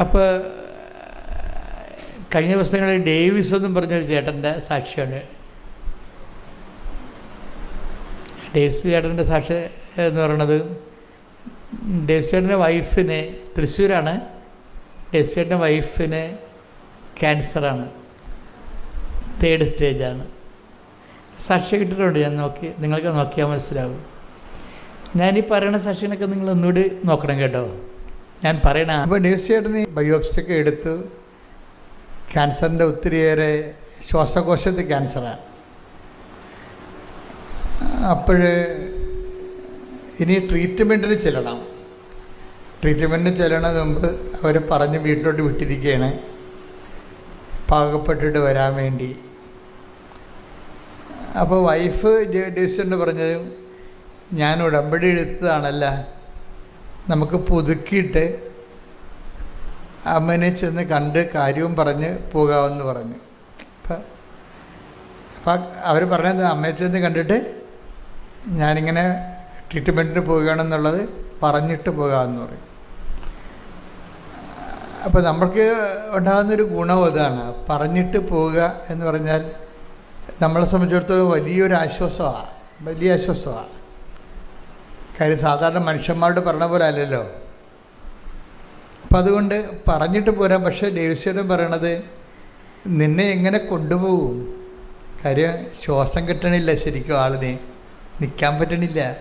അപ്പോൾ കഴിഞ്ഞ ദിവസങ്ങളിൽ ഡേവിസ് എന്നും പറഞ്ഞൊരു ചേട്ടന്റെ സാക്ഷിയാണ്. ഡേവിസ് ചേട്ടന്റെ സാക്ഷി എന്ന് പറയുന്നത് ഡേവിസ് ചേട്ടന്റെ വൈഫിന് തൃശ്ശൂരാണ്. ഡേവിസ് ചേട്ടന്റെ വൈഫിന് ക്യാൻസറാണ്. തേർഡ് സ്റ്റേജാണ്. സാക്ഷി കിട്ടിയിട്ടുണ്ട് ഞാൻ നോക്കി നിങ്ങൾക്ക് നോക്കിയാൽ മനസ്സിലാവും ഞാനീ പറയുന്ന സാക്ഷിനൊക്കെ നിങ്ങൾ ഒന്നുകൂടി നോക്കണം കേട്ടോ. ഞാൻ പറയണ അപ്പോൾ ന്യൂസിയേട്ടന് ബയോപ്സി ബയോപ്സിയൊക്കെ എടുത്ത് ക്യാൻസറിന്റെ ഒത്തിരിയേറെ ശ്വാസകോശത്ത് ക്യാൻസറാണ് അപ്പോൾ ഇനി ട്രീറ്റ്മെന്റിന് ചെല്ലണം. ട്രീറ്റ്മെന്റിന് ചെല്ലണത് മുമ്പ് അവർ പറഞ്ഞ് വീട്ടിലോട്ട് വിട്ടിരിക്കുകയാണ് പാകപ്പെട്ടിട്ട് വരാൻ വേണ്ടി. അപ്പോൾ വൈഫ് ഡേവിസോട് പറഞ്ഞത് ഞാൻ ഉടമ്പടി എടുത്തതാണല്ല നമുക്ക് പുതുക്കിയിട്ട് അമ്മനെ ചെന്ന് കണ്ട് കാര്യവും പറഞ്ഞ് പോകാമെന്ന് പറഞ്ഞു. അപ്പം അവർ പറഞ്ഞത് അമ്മയെ ചെന്ന് കണ്ടിട്ട് ഞാനിങ്ങനെ ട്രീറ്റ്മെന്റിന് പോവുകയാണെന്നുള്ളത് പറഞ്ഞിട്ട് പോകാമെന്ന് പറയും. അപ്പോൾ നമ്മൾക്ക് ഉണ്ടാകുന്നൊരു ഗുണം അതാണ്. പറഞ്ഞിട്ട് പോവുക എന്ന് പറഞ്ഞാൽ നമ്മളെ സംബന്ധിച്ചിടത്തോളം വലിയൊരു ആശ്വാസമാണ് വലിയ ആശ്വാസമാണ് കാര്യം സാധാരണ മനുഷ്യന്മാരോട് പറഞ്ഞ പോലെ അല്ലല്ലോ. അപ്പം അതുകൊണ്ട് പറഞ്ഞിട്ട് പോരാ. പക്ഷേ ഡേവിസ്വരം പറയണത് നിന്നെ എങ്ങനെ കൊണ്ടുപോകും? കാര്യം ശ്വാസം കിട്ടണില്ല ശരിക്കും ആളിന്. നിൽക്കാൻ പറ്റണില്ല.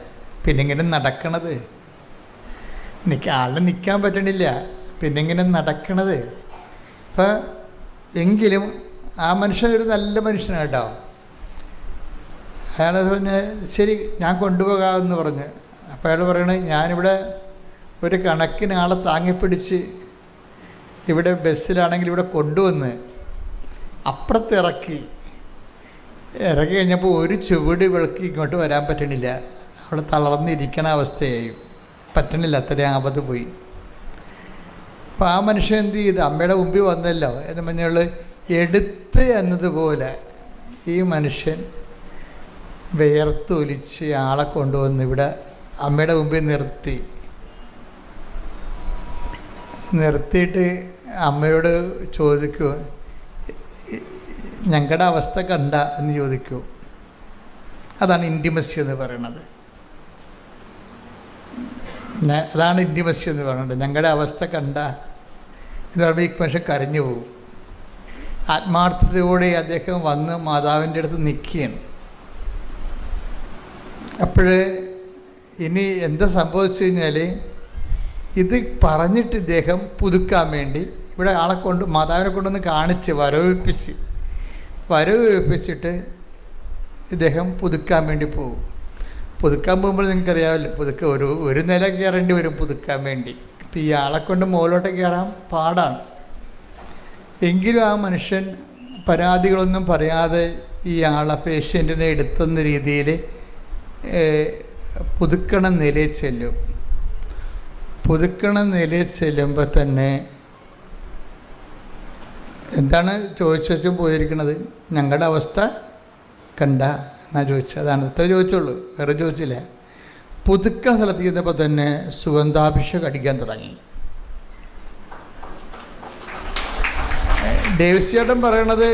പിന്നെ ഇങ്ങനെ നടക്കണത്? നിൽക്ക ആളിന് നിൽക്കാൻ പറ്റണില്ല. പിന്നെ ഇങ്ങനെ നടക്കണത്? അപ്പം എങ്കിലും ആ മനുഷ്യൻ ഒരു നല്ല മനുഷ്യനാണ് കേട്ടോ. അയാൾ പറഞ്ഞ് ശരി ഞാൻ കൊണ്ടുപോകാമെന്ന് പറഞ്ഞ്. അപ്പോൾ അയാൾ പറയണത് ഞാനിവിടെ ഒരു കണക്കിന് ആളെ താങ്ങിപ്പിടിച്ച് ഇവിടെ ബസ്സിലാണെങ്കിൽ ഇവിടെ കൊണ്ടുവന്ന് അപ്പുറത്ത് ഇറക്കി. ഇറക്കി കഴിഞ്ഞപ്പോൾ ഒരു ചുവട് വിളക്ക് ഇങ്ങോട്ട് വരാൻ പറ്റണില്ല. അവിടെ തളർന്നിരിക്കണ അവസ്ഥയായി. പറ്റണില്ല അത്രയും ആപത്ത് പോയി. അപ്പോൾ ആ മനുഷ്യൻ എന്ത് ചെയ്ത്? അമ്മയുടെ മുമ്പിൽ വന്നല്ലോ. എന്ന് പറഞ്ഞുള്ള എടുത്ത് എന്നതുപോലെ ഈ മനുഷ്യൻ വിയർത്തൊലിച്ച് ആളെ കൊണ്ടുവന്ന് ഇവിടെ അമ്മയുടെ മുമ്പിൽ നിർത്തി. നിർത്തിയിട്ട് അമ്മയോട് ചോദിക്കൂ ഞങ്ങളുടെ അവസ്ഥ കണ്ട? എന്ന് ചോദിക്കൂ. അതാണ് ഇന്റിമസി എന്ന് പറയണത്. അതാണ് ഇന്റിമസി എന്ന് പറയുന്നത് ഞങ്ങളുടെ അവസ്ഥ കണ്ട? എന്ന് പറയുമ്പോൾ ഈ മനുഷ്യൻ കരഞ്ഞു പോകും. ആത്മാർത്ഥതയോടെ അദ്ദേഹം വന്ന് മാതാവിന്റെ അടുത്ത് നിൽക്കുകയാണ് അപ്പോൾ ഇനി എന്താ സംഭവിച്ചു കഴിഞ്ഞാൽ ഇത് പറഞ്ഞിട്ട് ഇദ്ദേഹം പുതുക്കാൻ വേണ്ടി ഇവിടെ ആളെ കൊണ്ട് മാതാവിനെ കൊണ്ടൊന്ന് കാണിച്ച് വരവിപ്പിച്ച് വരവിപ്പിച്ചിട്ട് ഇദ്ദേഹം പുതുക്കാൻ വേണ്ടി പോകും. പുതുക്കാൻ പോകുമ്പോൾ നിങ്ങൾക്കറിയാമല്ലോ പുതുക്ക ഒരു ഒരു നില കയറേണ്ടി വരും പുതുക്കാൻ വേണ്ടി. അപ്പം ഈ ആളെ കൊണ്ട് മുകളിലോട്ട് കയറാൻ പാടാണ്. എങ്കിലും ആ മനുഷ്യൻ പരാതികളൊന്നും പറയാതെ ഈ ആളെ പേഷ്യന്റിനെ എടുത്തുന്ന രീതിയിൽ പുതുക്കണ നിലയിൽ ചെല്ലും. പുതുക്കണ നിലയിൽ ചെല്ലുമ്പോൾ തന്നെ എന്താണ് ചോദിച്ചു പോയിരിക്കുന്നത് ഞങ്ങളുടെ അവസ്ഥ കണ്ട എന്നാ ചോദിച്ചത് അതാണ്. ഇത്ര ചോദിച്ചുള്ളൂ വേറെ ചോദിച്ചില്ല. പുതുക്കണ സ്ഥലത്ത് ചെന്നപ്പോൾ തന്നെ സുഗന്ധാഭിഷേകം അടിക്കാൻ തുടങ്ങി. ഡേവിസ് പറയണത്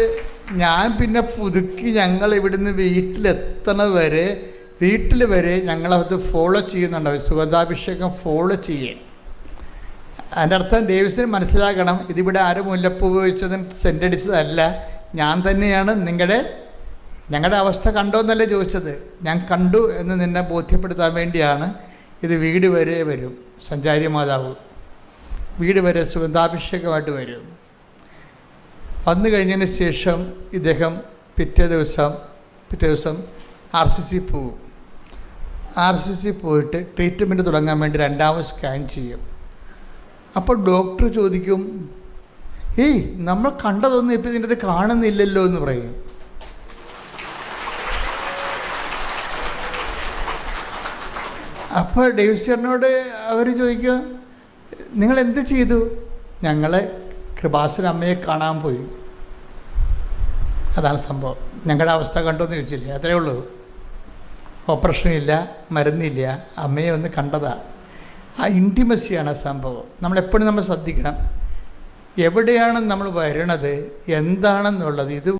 ഞാൻ പിന്നെ പുതുക്കി ഞങ്ങൾ ഇവിടുന്ന് വീട്ടിലെത്തണ വരെ വീട്ടിൽ വരെ ഞങ്ങളത് ഫോളോ ചെയ്യുന്നുണ്ട് സുഗന്ധാഭിഷേകം ഫോളോ ചെയ്യാൻ അതിന്റെ അർത്ഥം ഡേവിസിന് മനസ്സിലാക്കണം ഇതിവിടെ ആരും മുല്ലപ്പ് ഉപയോഗിച്ചതും സെന്റടിച്ചതല്ല ഞാൻ തന്നെയാണ് നിങ്ങളുടെ ഞങ്ങളുടെ അവസ്ഥ കണ്ടോ എന്നല്ലേ ചോദിച്ചത്. ഞാൻ കണ്ടു എന്ന് നിന്നെ ബോധ്യപ്പെടുത്താൻ വേണ്ടിയാണ് ഇത് വീട് വരെ വരും. സഞ്ചാരി മാതാവ് വീട് വരെ സുഗന്ധാഭിഷേകമായിട്ട് വരും. വന്നു കഴിഞ്ഞതിന് ശേഷം ഇദ്ദേഹം പിറ്റേ ദിവസം പിറ്റേ ദിവസം ആർ സി സി പോവും. ആർ സി സി പോയിട്ട് ട്രീറ്റ്മെന്റ് തുടങ്ങാൻ വേണ്ടി രണ്ടാമത് സ്കാൻ ചെയ്യും. അപ്പോൾ ഡോക്ടർ ചോദിക്കും ഏയ് നമ്മൾ കണ്ടതൊന്നും ഇപ്പം ഇതിന്റെ അത് കാണുന്നില്ലല്ലോ എന്ന് പറയും. അപ്പോൾ ഡേവിസ്ചറിനോട് അവർ ചോദിക്കുക നിങ്ങൾ എന്ത് ചെയ്തു? ഞങ്ങൾ കൃപാസുര അമ്മയെ കാണാൻ പോയി. അതാണ് സംഭവം. ഞങ്ങളുടെ അവസ്ഥ കണ്ടോന്ന് ചോദിച്ചില്ലേ? അത്രേ ഉള്ളൂ. ഓപ്പറേഷൻ ഇല്ല മരുന്നില്ല. അമ്മയെ ഒന്ന് കണ്ടതാണ് ആ ഇന്റിമസിയാണ് ആ സംഭവം. നമ്മളെപ്പോഴും നമ്മൾ ശ്രദ്ധിക്കണം. എവിടെയാണ് നമ്മൾ വരണത്? എന്താണെന്നുള്ളത്? ഇത്